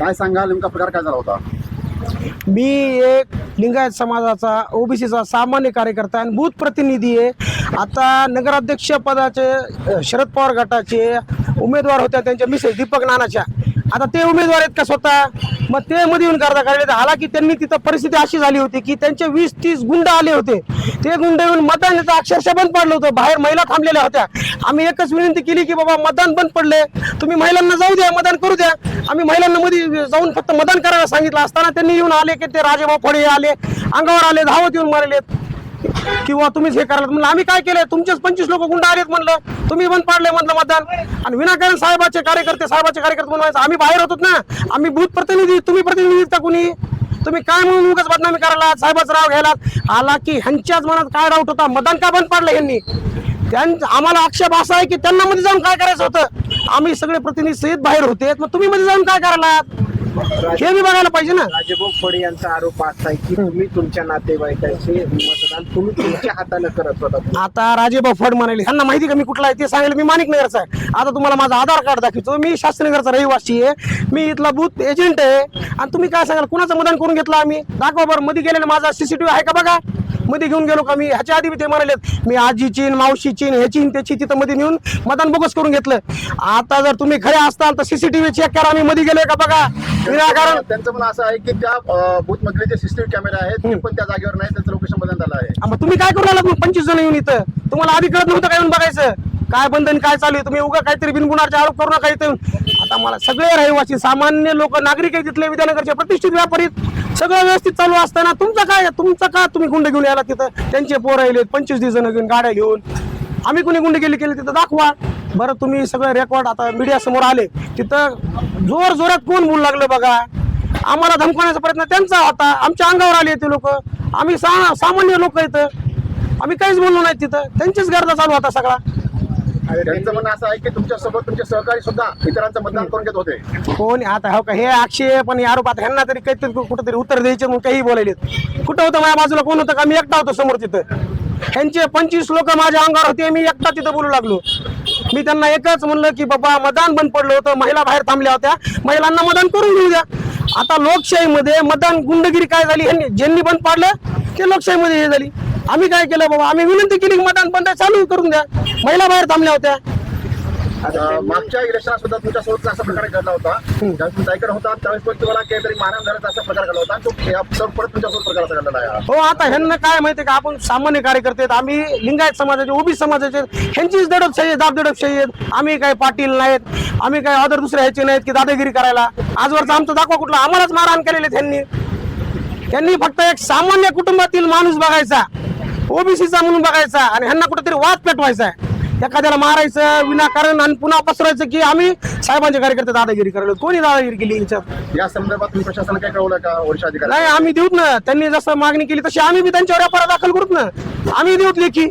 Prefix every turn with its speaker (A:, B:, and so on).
A: काय सांगाल? नेमका प्रकार काय झाला होता?
B: मी एक लिंगायत समाजाचा ओबीसीचा सामान्य कार्यकर्ता आणि बूथ प्रतिनिधी आहे. आता नगराध्यक्ष पदाचे शरद पवार गटाचे उमेदवार होत्या त्यांच्या मिसेस दीपक नानाच्या. आता ते उमेदवार आहेत का स्वतः? मग ते मध्ये येऊन करता काढले हालाकी त्यांनी तिथं परिस्थिती अशी झाली होती की त्यांचे वीस तीस गुंड आले होते. ते गुंड येऊन मतदानाचं अक्षरशः बंद पडलं होतं. बाहेर महिला थांबलेल्या होत्या. आम्ही एकच विनंती केली की बाबा मतदान बंद पडले. तुम्ही महिलांना जाऊ द्या मतदान करू द्या. आम्ही महिलांना मध्ये जाऊन फक्त मतदान करायला सांगितलं असताना त्यांनी येऊन आले की ते राजेभाऊ फळे आले अंगावर आले धावत येऊन मारलेत. किंवा तुम्हीच हे करायला म्हणलं आम्ही काय केलंय? तुमचेच पंचवीस लोक गुंड आलेत म्हणलं. तुम्ही बंद पाडले म्हणलं मतदान. आणि विनाकारण साहेबाचे कार्यकर्ते साहेबाचे कार्यकर्ते म्हणून आम्ही बाहेर होतो ना. आम्ही बूथ प्रतिनिधी तुम्ही प्रतिनिधी का कुणी? तुम्ही काय म्हणून उगाच बदनामी करायला साहेबाचं राव घ्यायला आला की ह्यांच्याच मनात काय डाऊट होता? मतदान का बंद पाडलं यांनी त्यांचा आम्हाला आक्षेप असा आहे की त्यांना मध्ये जाऊन काय करायचं होतं? आम्ही सगळे प्रतिनिधी सहित बाहेर होते. मग तुम्ही मध्ये जाऊन काय करायला हे मी बघायला पाहिजे ना.
C: राजेभाऊ फडे यांचा आरोप असा आहे की तुम्ही तुमच्या तुम्ही तुमच्या हाताने करत होता
B: आता राजेबा फड म्हणाले ह्यांना माहिती का मी कुठला आहे? ते सांगितलं मी माणिक नगरचा आहे. आता तुम्हाला माझं आधार कार्ड दाखवतो. मी शास्त्रीनगरचा रहिवासी आहे. मी इथला बूथ एजंट आहे. आणि तुम्ही काय सांगाल? कुणाचं मतदान करून घेतलं आम्ही? दाखवा बरं मध्ये गेलेलं माझा सीसीटीव्ही आहे का बघा? मध्ये घेऊन गेलो का मी? ह्याच्या आधी ते म्हणाले मी आजीची न मावशीची न ह्याची त्याची तिथं मध्ये नेऊन मतदान बोगस करून घेतलं. आता जर तुम्ही खरे असताल तर सीसीटीव्ही चेक करा आम्ही मध्ये गेलोय का बघा? विनाकारण
A: त्यांचं म्हणणं असं आहे की त्या बूथ मधले जे सीसीटीव्ही कॅमेरे आहेत ते पण त्या जागेवर नाही त्यांचं लोकेशन बदलण्यात आलं आहे.
B: मग तुम्ही काय करू लागलात मग? पंचवीस जण येऊन इथं. तुम्हाला आधी कळत नव्हतं काय येऊन बघायचं? काय बंधन काय चालू आहे? तुम्ही उगा काहीतरी बिनगुणाचे आरोप करू नका इथं. आता मला सगळे रहिवासी सामान्य लोक नागरिक आहे तिथले विद्यानगरचे प्रतिष्ठित व्यापारी सगळं व्यवस्थित चालू असताना तुमचं काय तुमचं का तुम्ही गुंड घेऊन यायला तिथं? त्यांचे पोर राहिले पंचवीस दिवस घेऊन गाड्या घेऊन. आम्ही कुणी गुंड गेले केले तिथं दाखवा. बरं तुम्ही सगळं रेकॉर्ड आता मीडिया समोर आले. तिथं जोर जोरात कोण बोलू लागलं बघा? आम्हाला धमकवण्याचा प्रयत्न त्यांचा होता. आमच्या अंगावर आले ते लोक. आम्ही सा सामान्य लोक इथं. आम्ही काहीच बोललो नाही तिथं. त्यांचीच गरजा चालू होता सगळा.
A: त्यांचं म्हणणं असं आहे की तुमच्यासोबत तुमचे सहकारी सुद्धा इतरांचं मतदान करून घेत होते.
B: कोण? आता हो का? हे आक्षेप पण आरोप आता ह्यांना तरी काहीतरी कुठंतरी उत्तर द्यायचे म्हणून काही बोलायले कुठं होतं? माझ्या बाजूला कोण होतं का? मी एकटा होतो समोर तिथं. ह्यांचे पंचवीस लोक माझ्या अंगावर होते मी एकटा तिथं बोलू लागलो. मी त्यांना एकच म्हणलं की बाबा मतदान बंद पडलं होतं महिला बाहेर थांबल्या होत्या. महिलांना मतदान करून घेऊ द्या. आता लोकशाहीमध्ये मतदान गुंडगिरी काय झाली? ह्यांनी ज्यांनी बंद पाडलं ते लोकशाहीमध्ये हे झाली. आम्ही काय केलं बाबा? आम्ही विनंती केली की मतदान बंद चालू करून द्या. महिला बाहेर थांबल्या होत्या.
A: मागच्या इलेक्शनात सुद्धा तुमच्यासोबत असा प्रकार घडला होता. ज्यावेळेस तुम्ही ताईकडे होता त्यावेळेस पण तुम्हाला काहीतरी मारहाण झाल्याचा असा प्रकार घडला होता. तो परत तुमच्यासोबत प्रकार असा घडलेला आहे.
B: हो आता ह्यांना काय माहितीये का? आपण सामान्य कार्यकर्ते आहेत. आम्ही लिंगायत समाजाचे ओबी समाजाचे. ह्यांचीच दडपशाही आहे दाब दडपशाही आहेत. आम्ही काय पाटील नाहीत. आम्ही काय अदर दुसऱ्या ह्याचे नाहीत की दादागिरी करायला. आजवरचा आमचं दाखवा कुठला. आम्हालाच मारहाण केलेले त्यांनी त्यांनी फक्त एक सामान्य कुटुंबातील माणूस बघायचा. ओबीसीचा म्हणून बघायचा आणि ह्यांना कुठेतरी वाद पेटवायचा एखाद्याला मारायचं विनाकारण आणि पुन्हा पसरायचं की आम्ही साहेबांचे कार्यकर्ते दादागिरी करायला. कोणी दादागिरी केली याच्यात?
A: या संदर्भात तुम्ही प्रशासनाला काय कळवलं का? वरिष्ठ अधिकारी?
B: नाही आम्ही देऊत ना. त्यांनी जसं मागणी केली तशी आम्ही बी त्यांच्यावर व्यापार दाखल करूत ना. आम्ही देऊत लेखी.